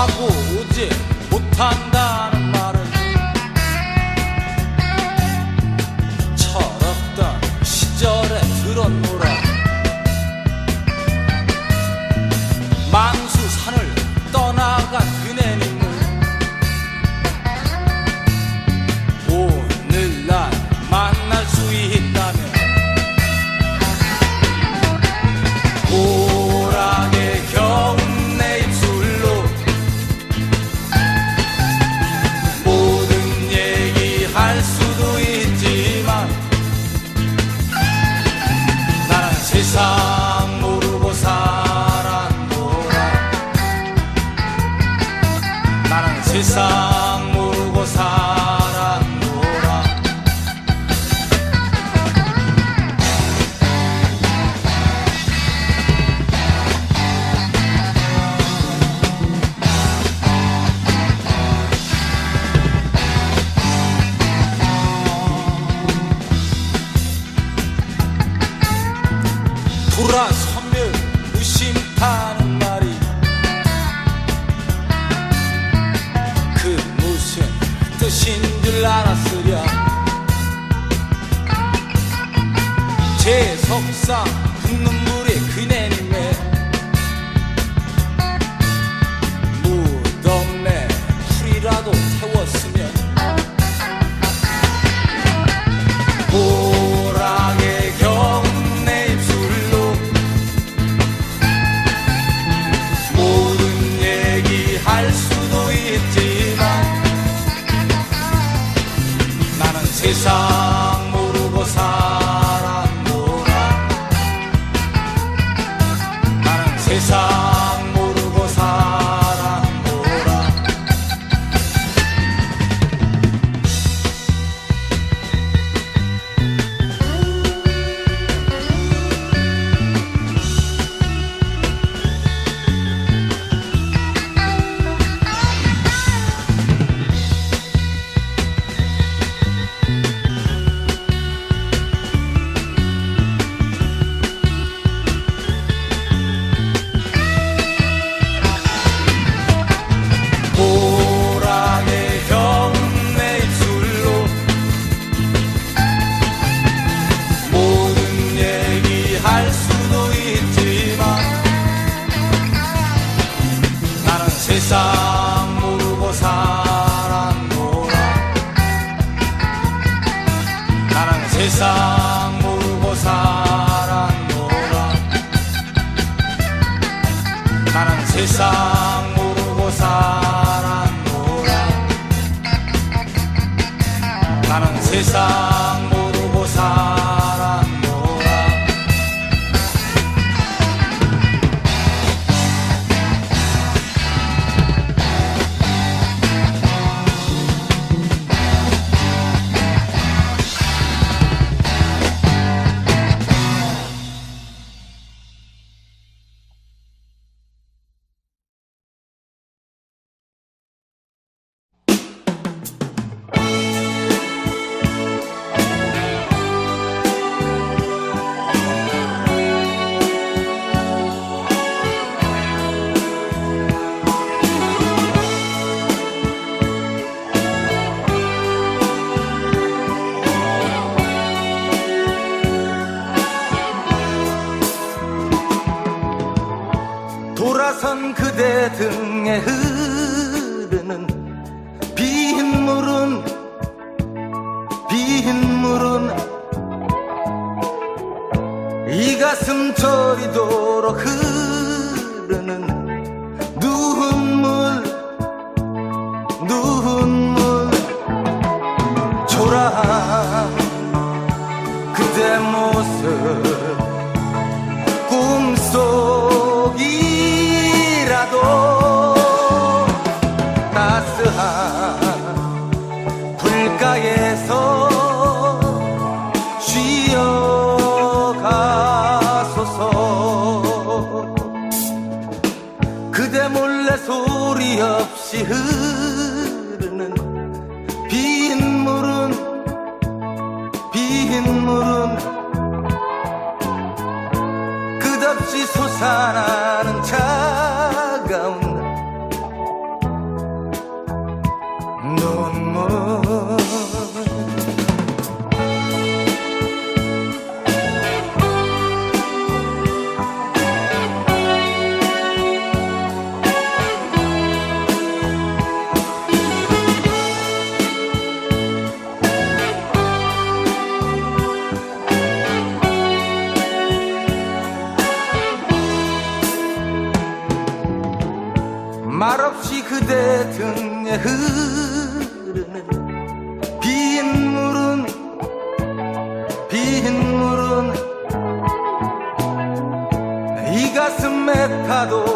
하고 오지 못한 세상 모르고 살았노라. 불안 선멸 의심하는 것인 줄 알았으랴. 제 속상 큰 눈물 César. 등에 흐르는 비흰 물은 비흰 물은 이 가슴 저리도록 흐르는 눈물 눈물. 초라한 그대 모습 꿈속 no more. 말없이 그대 등에 흐르는 빗물은 빗물은 이 가슴에 흐르는